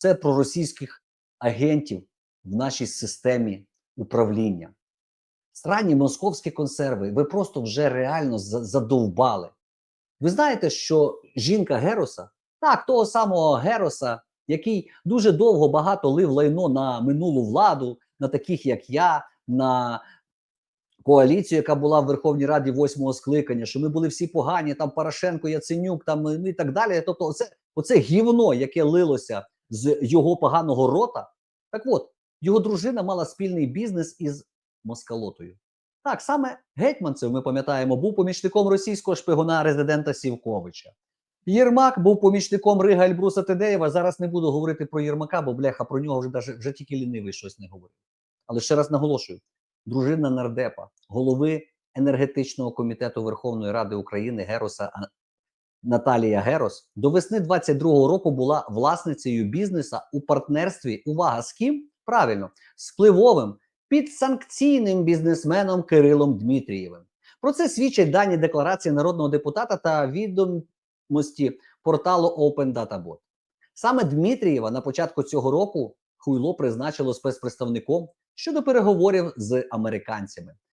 Це про російських агентів в нашій системі управління. Сранні московські консерви, ви просто вже реально задовбали. Ви знаєте, що жінка Героса, так, того самого Героса, який дуже довго багато лив лайно на минулу владу, на таких як я, на коаліцію, яка була в Верховній Раді восьмого скликання, що ми були всі погані, там Порошенко, Яценюк, там ну, і так далі. Тобто, оце, оце гівно, яке лилося з його поганого рота. Так от, його дружина мала спільний бізнес із Москалотою. Так, саме Гетьманцев, ми пам'ятаємо, був помічником російського шпигуна резидента Сівковича. Єрмак був помічником Рига Ельбруса Тедеєва. Зараз не буду говорити про Єрмака, бо бляха про нього вже даже, вже тільки лінивий щось не говорив. Але ще раз наголошую: дружина нардепа, голови енергетичного комітету Верховної Ради України Героса Наталія Герос до весни 22-го року була власницею бізнеса у партнерстві. Увага з ким? Правильно, з впливовим підсанкційним бізнесменом Кирилом Дмитрієвим. Про це свідчать дані декларації народного депутата та відомості порталу Open Data Bot. Саме Дмитрієва на початку цього року хуйло призначило спецпредставником щодо переговорів з американцями.